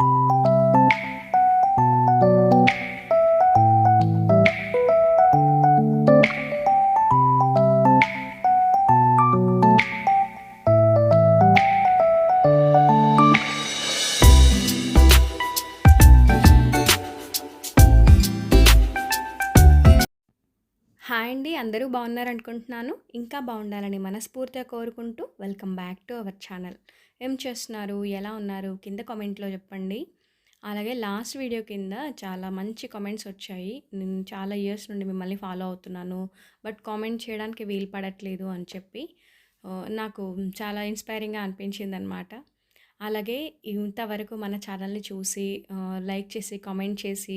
you బాగున్నారనుకుంటున్నాను. ఇంకా బాగుండాలని మనస్ఫూర్తిగా కోరుకుంటూ welcome back to our channel. ఏం చేస్తున్నారు? ఎలా ఉన్నారు? కింద కామెంట్లో చెప్పండి. అలాగే లాస్ట్ వీడియో కింద చాలా మంచి కామెంట్స్ వచ్చాయి. నేను చాలా ఇయర్స్ నుండి మిమ్మల్ని ఫాలో అవుతున్నాను. బట్ కామెంట్ చేయడానికి వీలు పడట్లేదు అని చెప్పి నాకు చాలా ఇన్స్పైరింగ్గా అనిపించింది అనమాట అలాగే ఇంతవరకు మన ఛానల్ని చూసి లైక్ చేసి కామెంట్ చేసి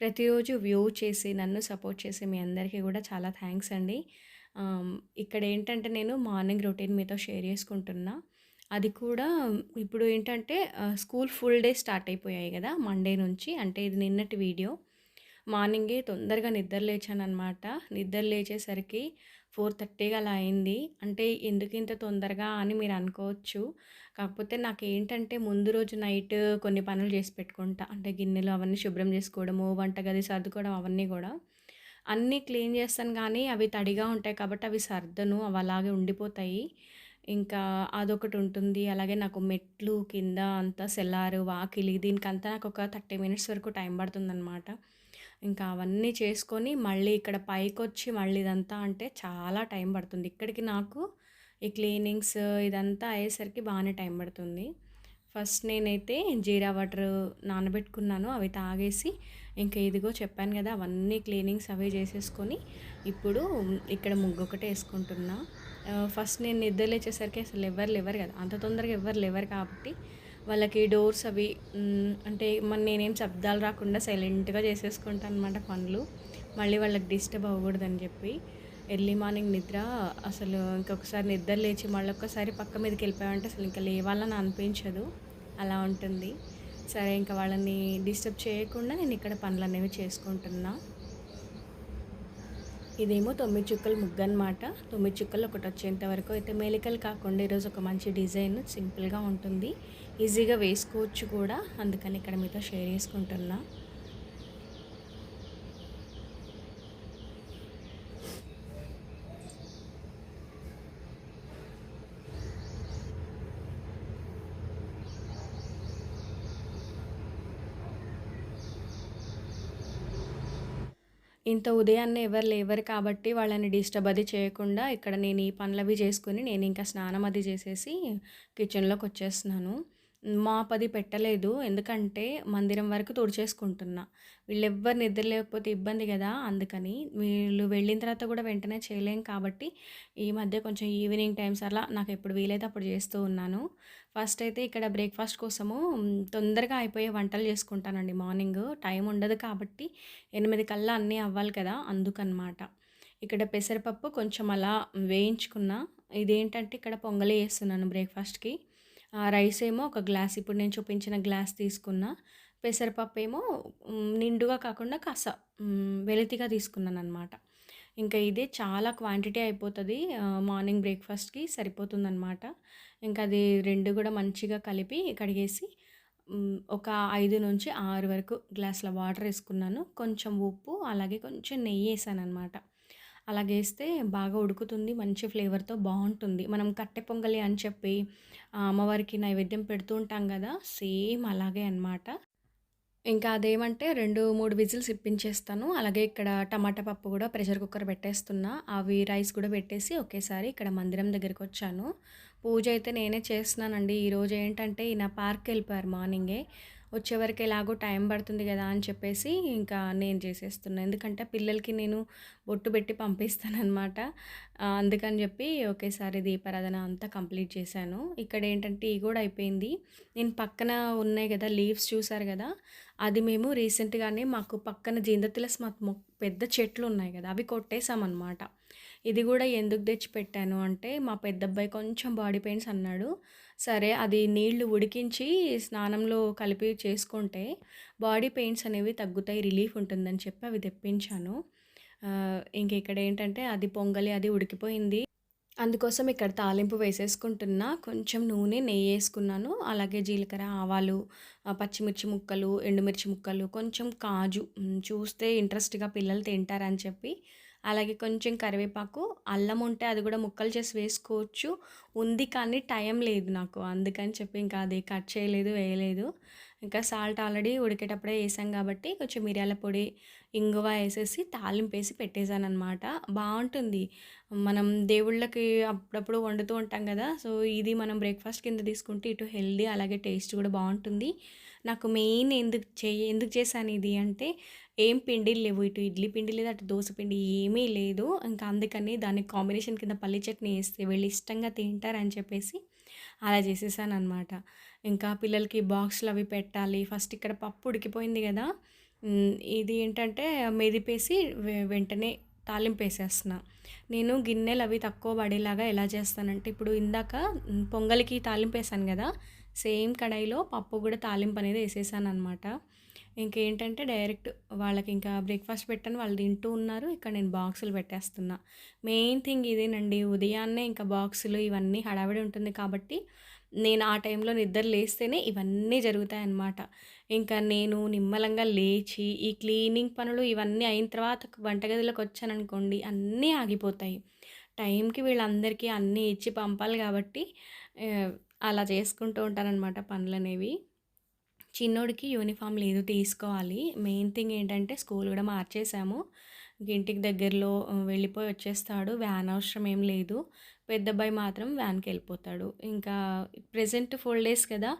ప్రతిరోజు వ్యూ చేసి నన్ను సపోర్ట్ చేసి మీ అందరికీ కూడా చాలా థ్యాంక్స్ అండి. ఇక్కడ ఏంటంటే నేను మార్నింగ్ రొటీన్ మీతో షేర్ చేసుకుంటున్నా. అది కూడా ఇప్పుడు ఏంటంటే స్కూల్ ఫుల్ డే స్టార్ట్ అయిపోయాయి కదా మండే నుంచి. అంటే ఇది నిన్నటి వీడియో. మార్నింగే తొందరగా నిద్ర లేచాను అనమాట నిద్ర లేచేసరికి ఫోర్ థర్టీగా అలా అయింది. అంటే ఎందుకు ఇంత తొందరగా అని మీరు అనుకోవచ్చు. కాకపోతే నాకు ఏంటంటే ముందు రోజు నైట్ కొన్ని పనులు చేసి పెట్టుకుంటా. అంటే గిన్నెలు అవన్నీ శుభ్రం చేసుకోవడము వంటగది సర్దుకోవడం అవన్నీ కూడా. అన్నీ క్లీన్ చేస్తాను కానీ అవి తడిగా ఉంటాయి కాబట్టి అవి సర్దను. అవి అలాగే ఉండిపోతాయి. ఇంకా అదొకటి ఉంటుంది. అలాగే నాకు మెట్లు కింద అంతా సెల్లారు వాకిలి దీనికంతా నాకు ఒక థర్టీ మినిట్స్ వరకు టైం పడుతుందన్నమాట. ఇంకా అవన్నీ చేసుకొని మళ్ళీ ఇక్కడ పైకి వచ్చి మళ్ళీ ఇదంతా అంటే చాలా టైం పడుతుంది. ఇక్కడికి నాకు ఈ క్లీనింగ్స్ ఇదంతా అయ్యేసరికి బాగానే టైం పడుతుంది. ఫస్ట్ నేనైతే జీరా వాటర్ నానబెట్టుకున్నాను అవి తాగేసి ఇంకా ఇదిగో చెప్పాను కదా అవన్నీ క్లీనింగ్స్ అవి చేసేసుకొని ఇప్పుడు ఇక్కడ ముగ్గు ఒకటే వేసుకుంటున్నా ఫస్ట్ నేను నిద్ర లేచేసరికి అసలు ఎవరు లేవరు కదా అంత తొందరగా ఎవరు లేవరు కాబట్టి వాళ్ళకి డోర్స్ అవి అంటే మన నేనేం శబ్దాలు రాకుండా సైలెంట్గా చేసేసుకుంటాను అనమాట పనులు. మళ్ళీ వాళ్ళకి డిస్టర్బ్ అవ్వకూడదని చెప్పి ఎర్లీ మార్నింగ్ నిద్ర అసలు ఇంకొకసారి నిద్ర లేచి మళ్ళీ ఒక్కసారి పక్క మీదకి వెళ్ళిపోయామంటే అసలు ఇంకా లేవాలని అనిపించదు. అలా ఉంటుంది. సరే ఇంకా వాళ్ళని డిస్టర్బ్ చేయకుండా నేను ఇక్కడ పనులు అనేవి చేసుకుంటున్నాను ఇదేమో తొమ్మిది చుక్కలు ముగ్గు అనమాట తొమ్మిది చుక్కలు ఒకటి వచ్చేంత వరకు అయితే మేలికలు కాకుండా ఈరోజు ఒక మంచి డిజైన్ సింపుల్గా ఉంటుంది. ఈజీగా వేసుకోవచ్చు కూడా. అందుకని ఇక్కడ మీతో షేర్ చేసుకుంటున్నా. ఇంత ఉదయాన్నే ఎవరు లేవరు కాబట్టి వాళ్ళని డిస్టర్బ్ అది చేయకుండా ఇక్కడ నేను ఈ పనులవి చేసుకుని నేను ఇంకా స్నానం అది చేసేసి కిచెన్లోకి వచ్చేస్తున్నాను. మా పది పెట్టలేదు. ఎందుకంటే మందిరం వరకు తుడిచేసుకుంటున్నా. వీళ్ళెవ్వరు నిద్ర లేకపోతే ఇబ్బంది కదా అందుకని వీళ్ళు వెళ్ళిన తర్వాత కూడా వెంటనే చేయలేం కాబట్టి ఈ మధ్య కొంచెం ఈవినింగ్ టైమ్స్ అలా నాకు ఎప్పుడు వీలైతే అప్పుడు చేస్తూ ఉన్నాను. ఫస్ట్ అయితే ఇక్కడ బ్రేక్ఫాస్ట్ కోసము తొందరగా అయిపోయే వంటలు చేసుకుంటానండి. మార్నింగ్ టైం ఉండదు కాబట్టి ఎనిమిది కల్లా అన్నీ అవ్వాలి కదా అందుకనమాట. ఇక్కడ పెసరపప్పు కొంచెం అలా వేయించుకున్నా. ఇదేంటంటే ఇక్కడ పొంగలి వేస్తున్నాను బ్రేక్ఫాస్ట్కి. రైస్ ఏమో ఒక గ్లాస్ ఇప్పుడు నేను చూపించిన గ్లాస్ తీసుకున్నా. పెసరపప్పు ఏమో నిండుగా కాకుండా కాస్త వెలితిగా తీసుకున్నాను అనమాట ఇంకా ఇదే చాలా క్వాంటిటీ అయిపోతుంది మార్నింగ్ బ్రేక్ఫాస్ట్కి సరిపోతుందన్నమాట. ఇంకా అది రెండు కూడా మంచిగా కలిపి కడిగేసి ఒక ఐదు నుంచి ఆరు వరకు గ్లాసుల వాటర్ వేసుకున్నాను. కొంచెం ఉప్పు అలాగే కొంచెం నెయ్యి వేసాను అనమాట అలాగేస్తే బాగా ఉడుకుతుంది మంచి ఫ్లేవర్తో బాగుంటుంది మనం కట్టె పొంగలి అని చెప్పి అమ్మవారికి నైవేద్యం పెడుతూ ఉంటాం కదా సేమ్ అలాగే అన్నమాట. ఇంకా అదేమంటే రెండు మూడు విజిల్స్ ఇప్పించేస్తాను. అలాగే ఇక్కడ టమాటా పప్పు కూడా ప్రెషర్ కుక్కర్ పెట్టేస్తున్నా. అవి రైస్ కూడా పెట్టేసి ఒకేసారి ఇక్కడ మందిరం దగ్గరికి వచ్చాను. పూజ అయితే నేనే చేస్తున్నానండి. ఈరోజు ఏంటంటే ఈయన పార్క్ వెళ్ళిపోయారు మార్నింగే. వచ్చేవరకు ఎలాగో టైం పడుతుంది కదా అని చెప్పేసి ఇంకా నేను చేసేస్తున్నాను ఎందుకంటే పిల్లలకి నేను బొట్టు పెట్టి పంపిస్తానమాట అందుకని చెప్పి ఒకేసారి దీపారాధన అంతా కంప్లీట్ చేశాను. ఇక్కడ ఏంటంటే టీ కూడా అయిపోయింది. నేను పక్కన ఉన్నాయి కదా లీవ్స్ చూసారు కదా అది మేము రీసెంట్గానే మాకు పక్కన జీందతులస్ మాకు పెద్ద చెట్లు ఉన్నాయి కదా అవి కొట్టేసామన్నమాట ఇది కూడా ఎందుకు తెచ్చి పెట్టాను అంటే మా పెద్ద అబ్బాయి కొంచెం బాడీ పెయిన్స్ అన్నాడు. సరే అది నీళ్ళు ఉడికించి స్నానంలో కలిపి చేసుకుంటే బాడీ పెయిన్స్ అనేవి తగ్గుతాయి రిలీఫ్ ఉంటుందని చెప్పి అవి తెప్పించాను. ఇంక ఇక్కడ ఏంటంటే అది పొంగలి అది ఉడికిపోయింది. అందుకోసం ఇక్కడ తాలింపు వేసేసుకుంటున్నా. కొంచెం నూనె, నెయ్యి వేసుకున్నాను. అలాగే జీలకర్ర, ఆవాలు, పచ్చిమిర్చి ముక్కలు, ఎండుమిర్చి ముక్కలు, కొంచెం కాజు చూస్తే ఇంట్రెస్ట్‌గా పిల్లలు తింటారని చెప్పి, అలాగే కొంచెం కరివేపాకు, అల్లం ఉంటే అది కూడా ముక్కలు చేసి వేసుకోవచ్చు. ఉంది కానీ టైం లేదు నాకు. అందుకని చెప్పి ఇంకా అది కట్ చేయలేదు, వేయలేదు. ఇంకా సాల్ట్ ఆల్రెడీ ఉడికేటప్పుడే వేసాం కాబట్టి కొంచెం మిరియాల పొడి, ఇంగువ ఏసేసి తాలింపేసి పెట్టేసాననమాట. బాగుంటుంది మనం దేవుళ్ళకి అప్పుడప్పుడు వండుతూ ఉంటాం కదా! సో, ఇది మనం బ్రేక్‌ఫాస్ట్ కింద తీసుకుంటే ఇటు హెల్దీ అలాగే టేస్ట్ కూడా బాగుంటుంది నాకు మెయిన్ ఎందుకు చే ఎందుకు చేశాను ఇది అంటే, ఏం పిండిలు లేవు. ఇటు ఇడ్లీ పిండి లేదు, అటు దోస పిండి ఏమీ లేదు. ఇంకా అందుకని దానికి కాంబినేషన్ కింద పల్లి చట్నీ వేస్తే వీళ్ళు ఇష్టంగా తింటారని చెప్పేసి అలా చేసేసాను అనమాట ఇంకా పిల్లలకి బాక్సులు అవి పెట్టాలి. ఫస్ట్ ఇక్కడ పప్పు ఉడికిపోయింది కదా ఇది ఏంటంటే మెదిపేసి వెంటనే వెంటనే తాలింపేసేస్తున్నా. నేను గిన్నెలు అవి తక్కువ పడేలాగా ఎలా చేస్తానంటే, ఇప్పుడు ఇందాక పొంగలికి తాలింపు వేసాను కదా సేమ్ కడాయిలో పప్పు కూడా తాలింపు అనేది వేసేసాను అనమాట ఇంకేంటంటే డైరెక్ట్ వాళ్ళకి ఇంకా బ్రేక్‌ఫాస్ట్ పెట్టాను. వాళ్ళు తింటూ ఉన్నారు. ఇక్కడ నేను బాక్సులు పెట్టేస్తున్నా. మెయిన్ థింగ్ ఇదేనండి. ఉదయాన్నే ఇంకా బాక్సులు ఇవన్నీ హడావిడి ఉంటుంది కాబట్టి, నేను ఆ టైంలో నిద్ర లేస్తేనే ఇవన్నీ జరుగుతాయన్నమాట. ఇంకా నేను నిమ్మలంగా లేచి, ఈ క్లీనింగ్ పనులు ఇవన్నీ అయిన తర్వాత వంటగదిలోకొచ్చాననుకోండి అన్నీ ఆగిపోతాయి. టైంకి వీళ్ళందరికీ అన్నీ ఇచ్చి పంపాలి కాబట్టి అలా చేసుకుంటూ ఉంటాననమాట పనులనేవి. చిన్నోడికి యూనిఫార్మ్ లేదు తీసుకోవాలి. మెయిన్ థింగ్ ఏంటంటే స్కూల్ కూడా మార్చేసాము. ఇంటికి దగ్గరలో వెళ్ళిపోయి వచ్చేస్తాడు. వ్యాన్ అవసరం ఏం లేదు. పెద్ద అబ్బాయి మాత్రం వ్యాన్కి వెళ్ళిపోతాడు ఇంకా ప్రజెంట్ ఫోర్ డేస్ కదా!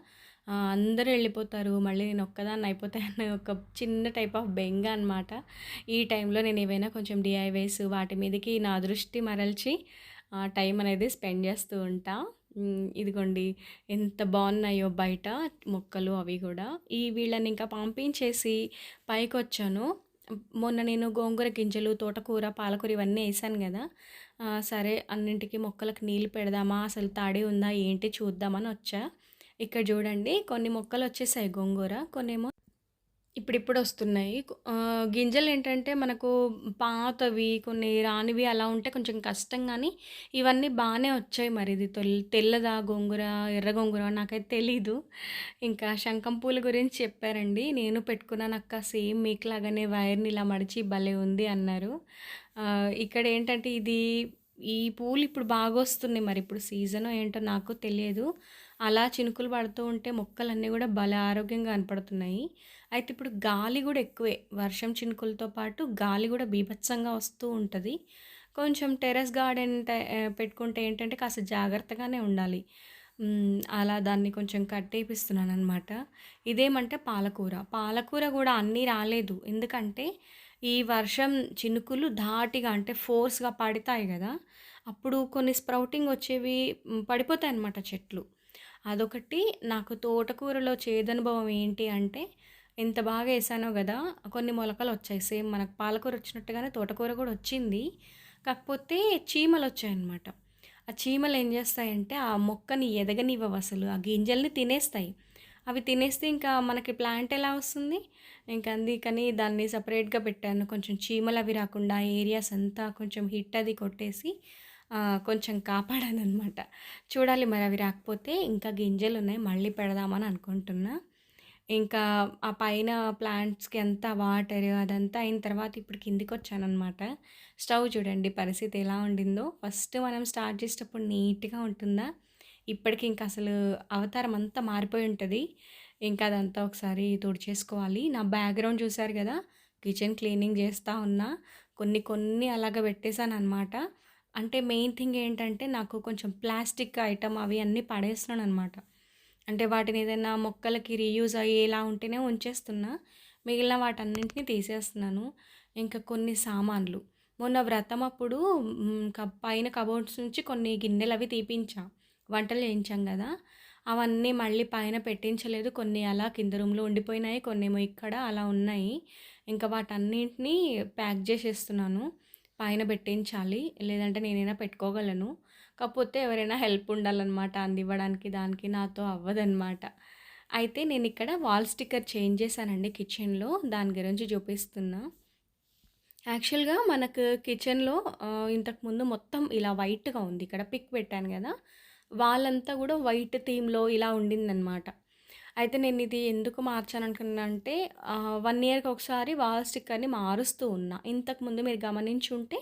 అందరూ వెళ్ళిపోతారు మళ్ళీ నేను ఒక్కదాన్ని అయిపోతే ఒక చిన్న టైప్ ఆఫ్ బెంగ అనమాట. ఈ టైంలో నేను ఏవైనా కొంచెం డిఐవైస్ వాటి మీదకి నా దృష్టి మరల్చి టైం అనేది స్పెండ్ చేస్తూ ఉంటాను ఇదిగోండి ఎంత బాగున్నాయో బయట మొక్కలు అవి కూడా ఈ వీళ్ళని ఇంకా పంపించేసి పైకొచ్చాను. మొన్న నేను గోంగూర గింజలు, తోటకూర, పాలకూర ఇవన్నీ వేసాను కదా సరే అన్నింటికి మొక్కలకు నీళ్ళు పెడదామా, అసలు తాడి ఉందా ఏంటి చూద్దామని వచ్చా. ఇక్కడ చూడండి కొన్ని మొక్కలు వచ్చేసాయి గోంగూర. కొన్నేమో ఇప్పుడిప్పుడు వస్తున్నాయి గింజలు ఏంటంటే మనకు పాతవి, కొన్ని రానివి అలా ఉంటే కొంచెం కష్టం కానీ ఇవన్నీ బాగానే వచ్చాయి మరి. ఇది తెల్లదా గోంగూర, ఎర్ర గోంగూర నాకైతే తెలీదు. ఇంకా శంఖం పూల గురించి చెప్పారండి. నేను పెట్టుకున్నాను అక్క సేమ్ మీకు లాగానే వైర్‌ని ఇలా మడిచి భలే ఉంది అన్నారు. ఇక్కడ ఏంటంటే ఇది ఈ పూలు ఇప్పుడు బాగా వస్తున్నాయి మరి ఇప్పుడు సీజన్ ఏంటో నాకు తెలియదు. అలా చినుకులు పడుతూ ఉంటే మొక్కలన్నీ కూడా భలే ఆరోగ్యంగా కనపడుతున్నాయి. అయితే ఇప్పుడు గాలి కూడా ఎక్కువే. వర్షం చినుకులతో పాటు గాలి కూడా బీభత్సంగా వస్తూ ఉంటుంది కొంచెం టెర్రస్ గార్డెన్ పెట్టుకుంటే ఏంటంటే కాస్త జాగ్రత్తగానే ఉండాలి. అలా దాన్ని కొంచెం కట్టేపిస్తున్నాననమాట. ఇదేమంటే పాలకూర. పాలకూర కూడా అన్నీ రాలేదు. ఎందుకంటే ఈ వర్షం చినుకులు ధాటిగా అంటే ఫోర్స్‌గా పడతాయి కదా అప్పుడు కొన్ని స్ప్రౌటింగ్ వచ్చేవి పడిపోతాయి అన్నమాట చెట్లు. అదొకటి నాకు తోటకూరలో చేదనుభవం ఏంటి అంటే, ఎంత బాగా వేసానో కదా కొన్ని మొలకలు వచ్చాయి సేమ్ మనకు పాలకూర వచ్చినట్టుగానే తోటకూర కూడా వచ్చింది. కాకపోతే చీమలు వచ్చాయన్నమాట ఆ చీమలు ఏం చేస్తాయంటే ఆ మొక్కని ఎదగనివ్వవు అసలు ఆ గింజల్ని తినేస్తాయి. అవి తినేస్తే ఇంకా మనకి ప్లాంట్ ఎలా వస్తుంది? ఇంక అందుకని దాన్ని సపరేట్గా పెట్టాను. కొంచెం చీమలవి రాకుండా ఏరియాస్ అంతా కొంచెం హిట్ అది కొట్టేసి కొంచెం కాపాడాను అనమాట చూడాలి మరి అవి రాకపోతే ఇంకా గింజలు ఉన్నాయి మళ్ళీ పెడదామని అనుకుంటున్నా. ఇంకా ఆ పైన ప్లాంట్స్‌కి అంతా వాటర్ అదంతా అయిన తర్వాత ఇప్పుడు కిందికొచ్చాననమాట. స్టవ్ చూడండి పరిస్థితి ఎలా ఉండిందో. ఫస్ట్ మనం స్టార్ట్ చేసేటప్పుడు నీట్‌గా ఉంటుందా? ఇప్పటికి ఇంకా అసలు అవతారం అంతా మారిపోయి ఉంటుంది ఇంకా అదంతా ఒకసారి తుడిచేసుకోవాలి. నా బ్యాక్‌గ్రౌండ్ చూశారు కదా కిచెన్ క్లీనింగ్ చేస్తూ ఉన్నా. కొన్ని కొన్ని అలాగా పెట్టేసాననమాట. అంటే మెయిన్ థింగ్ ఏంటంటే నాకు కొంచెం ప్లాస్టిక్ ఐటమ్ అవి అన్నీ పడేస్తున్నాను అనమాట అంటే వాటిని ఏదైనా మొక్కలకి రీయూజ్ అయ్యేలా ఉంటేనే ఉంచేస్తున్నా. మిగిలిన వాటన్నింటిని తీసేస్తున్నాను. ఇంకా కొన్ని సామాన్లు. మొన్న వ్రతం అప్పుడు పైన కబోర్డ్స్ నుంచి కొన్ని గిన్నెలు అవి తీపించా. వంటలు చేయించాం కదా అవన్నీ మళ్ళీ పైన పెట్టించలేదు. కొన్ని అలా కింద రూమ్‌లో ఉండిపోయినాయి. కొన్ని ఏమో ఇక్కడ అలా ఉన్నాయి. ఇంకా వాటన్నింటిని ప్యాక్ చేసేస్తున్నాను పైన పెట్టించాలి. లేదంటే నేనైనా పెట్టుకోగలను. కాకపోతే ఎవరైనా హెల్ప్ ఉండాలన్నమాట అందివ్వడానికి దానికి. నాతో అవ్వదనమాట. అయితే నేను ఇక్కడ వాల్ స్టిక్కర్ చేంజ్ చేశానండి కిచెన్‌లో. దాని గురించి చూపిస్తున్నా. యాక్చువల్‌గా మనకు కిచెన్‌లో ఇంతకుముందు మొత్తం ఇలా వైట్‌గా ఉంది. ఇక్కడ పిక్ పెట్టాను కదా వాళ్ళంతా కూడా వైట్ థీమ్‌లో ఇలా ఉండిందనమాట. అయితే నేను ఇది ఎందుకు మార్చాను అనుకున్నానంటే వన్ ఇయర్‌కి ఒకసారి వాల్ స్టిక్కర్‌ని మారుస్తూ ఉన్నా. ఇంతకుముందు మీరు గమనించుంటే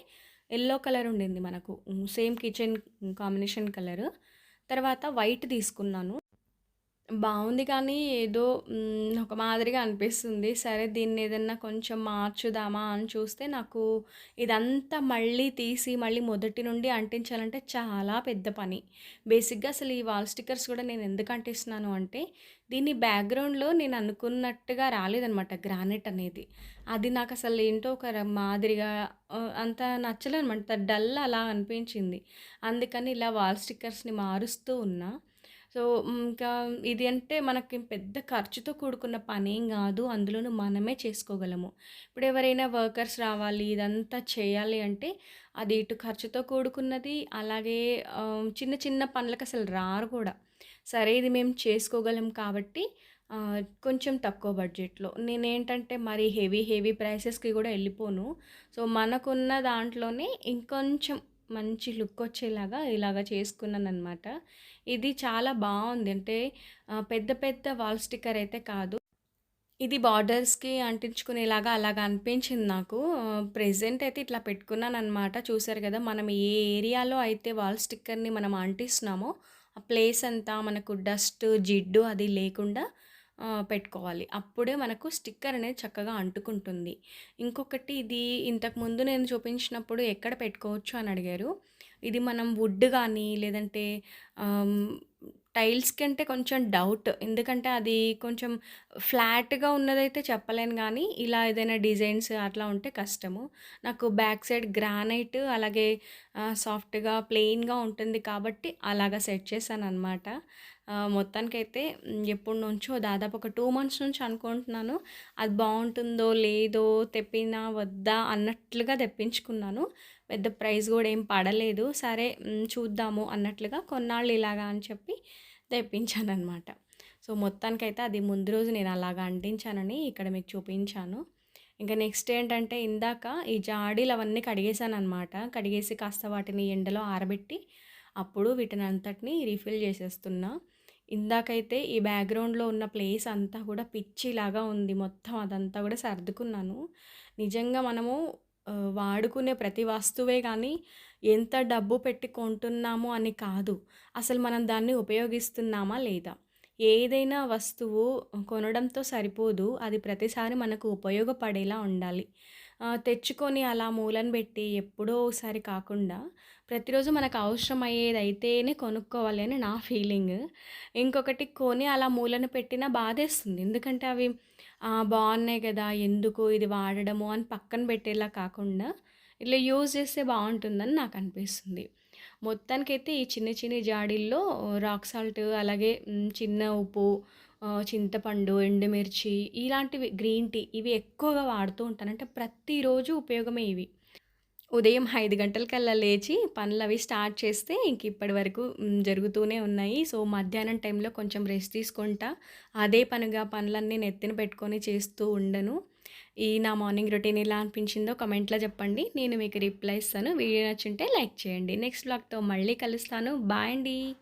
ఎల్లో కలర్ ఉండింది మనకు. Same kitchen combination colour. తర్వాత వైట్ తీసుకున్నాను. బాగుంది కానీ ఏదో ఒక మాదిరిగా అనిపిస్తుంది. సరే దీన్ని ఏదన్నా కొంచెం మార్చుదామా అని చూస్తే నాకు ఇదంతా మళ్ళీ తీసి మళ్ళీ మొదటి నుండి అంటించాలంటే చాలా పెద్ద పని. బేసిక్‌గా అసలు ఈ వాల్ స్టిక్కర్స్ కూడా నేను ఎందుకు అంటిస్తున్నాను అంటే దీని బ్యాక్‌గ్రౌండ్‌లో నేను అనుకున్నట్టుగా రాలేదనమాట గ్రానైట్ అనేది. అది నాకు అసలు ఏంటో ఒక ర మాదిరిగా అంత నచ్చలేదనమాట. డల్ అలా అనిపించింది. అందుకని ఇలా వాల్ స్టిక్కర్స్‌ని మారుస్తూ ఉన్నా. సో, ఇంకా ఇది అంటే మనకి పెద్ద ఖర్చుతో కూడుకున్న పనేం కాదు అందులోనూ మనమే చేసుకోగలము. ఇప్పుడు ఎవరైనా వర్కర్స్ రావాలి, ఇదంతా చేయాలి అంటే అది ఇటు ఖర్చుతో కూడుకున్నది. అలాగే చిన్న చిన్న పనులకు పనులకసలు రారు కూడా. సరే ఇది మేము చేసుకోగలం కాబట్టి కొంచెం తక్కువ బడ్జెట్‌లో. నేనేంటంటే మరి హెవీ హెవీ ప్రైసెస్‌కి కూడా వెళ్ళిపోను సో, మనకున్న దాంట్లోనే ఇంకొంచెం మంచి లుక్ వచ్చేలాగా ఇలాగా ఇలాగ చేసుకున్నాననమాట. ఇది చాలా బాగుంది అంటే పెద్ద పెద్ద వాల్ స్టిక్కర్ అయితే కాదు. ఇది బార్డర్స్‌కి అంటించుకునేలాగా అలాగా అనిపించింది నాకు. ప్రెజెంట్ అయితే ఇట్లా పెట్టుకున్నాను అనమాట చూసారు కదా మనం ఏ ఏరియాలో అయితే వాల్ స్టిక్కర్‌ని మనం అంటిస్తున్నామో ఆ ప్లేస్ అంతా మనకు డస్ట్, జిడ్డు అది లేకుండా పెట్టుకోవాలి. అప్పుడే మనకు స్టిక్కర్ అనేది చక్కగా అంటుకుంటుంది. ఇంకొకటి ఇది ఇంతకుముందు నేను చూపించినప్పుడు ఎక్కడ పెట్టుకోవచ్చు అని అడిగారు. ఇది మనం వుడ్ కానీ లేదంటే టైల్స్ కంటే కొంచెం డౌట్. ఎందుకంటే అది కొంచెం ఫ్లాట్‌గా ఉన్నదైతే చెప్పలేను కానీ ఇలా ఏదైనా డిజైన్స్ అట్లా ఉంటే కష్టము. నాకు బ్యాక్ సైడ్ గ్రానైట్ అలాగే సాఫ్ట్‌గా ప్లెయిన్‌గా ఉంటుంది కాబట్టి అలాగా సెట్ చేశాను అనమాట మొత్తానికైతే ఎప్పటి నుంచో దాదాపు ఒక టూ మంత్స్ నుంచి అనుకుంటున్నాను. అది బాగుంటుందో లేదో, తెప్పినా వద్దా అన్నట్లుగా తెప్పించుకున్నాను. పెద్ద ప్రైస్ కూడా ఏం పడలేదు. సరే చూద్దాము అన్నట్లుగా కొన్నాళ్ళు ఇలాగా అని చెప్పి తెప్పించాను అనమాట సో, మొత్తానికైతే అది ముందు రోజు నేను అలాగా అంటించానని ఇక్కడ మీకు చూపించాను. ఇంకా నెక్స్ట్ ఏంటంటే ఇందాక ఈ జాడీలు అవన్నీ కడిగేసాననమాట. కడిగేసి కాస్త వాటిని ఎండలో ఆరబెట్టి అప్పుడు వీటిని అంతటిని రీఫిల్ చేసేస్తున్నా. ఇందాకైతే ఈ బ్యాక్‌గ్రౌండ్‌లో ఉన్న ప్లేస్ అంతా కూడా పిచ్చిలాగా ఉంది. మొత్తం అదంతా కూడా సర్దుకున్నాను. నిజంగా మనము వాడుకునే ప్రతి వస్తువే కానీ ఎంత డబ్బు పెట్టి కొంటున్నాము అని కాదు. అసలు మనం దాన్ని ఉపయోగిస్తున్నామా లేదా? ఏదైనా వస్తువు కొనడంతో సరిపోదు. అది ప్రతిసారి మనకు ఉపయోగపడేలా ఉండాలి. తెచ్చుకొని అలా మూలన పెట్టి ఎప్పుడో ఒకసారి కాకుండా ప్రతిరోజు మనకు అవసరమయ్యేదైతేనే కొనుక్కోవాలి అని నా ఫీలింగ్. ఇంకొకటి కొని అలా మూలన పెట్టినా బాధేస్తుంది. ఎందుకంటే అవి బాగున్నాయి కదా ఎందుకు ఇది వాడడము అని పక్కన పెట్టేలా కాకుండా ఇట్లా యూజ్ చేస్తే బాగుంటుందని నాకు అనిపిస్తుంది మొత్తానికైతే ఈ చిన్న చిన్ని జాడీల్లో రాక్ సాల్ట్ అలాగే చిన్న ఉప్పు, చింతపండు, ఎండుమిర్చి ఇలాంటివి గ్రీన్ టీ ఇవి ఎక్కువగా వాడుతూ ఉంటాను. అంటే ప్రతిరోజు ఉపయోగమే ఇవి. ఉదయం ఐదు గంటలకల్లా లేచి పనులవి స్టార్ట్ చేస్తే ఇంక ఇప్పటి వరకు జరుగుతూనే ఉన్నాయి. సో, మధ్యాహ్నం టైంలో కొంచెం రెస్ట్ తీసుకుంటా. అదే పనిగా పనులన్నీ నెత్తిన పెట్టుకొని చేస్తూ ఉండను. ఈ నా మార్నింగ్ రొటీన్ ఎలా అనిపించిందో కమెంట్లో చెప్పండి. నేను మీకు రిప్లై ఇస్తాను. వీడియో నచ్చుంటే లైక్ చేయండి. నెక్స్ట్ బ్లాగ్తో మళ్ళీ కలుస్తాను. బాయ్ అండి.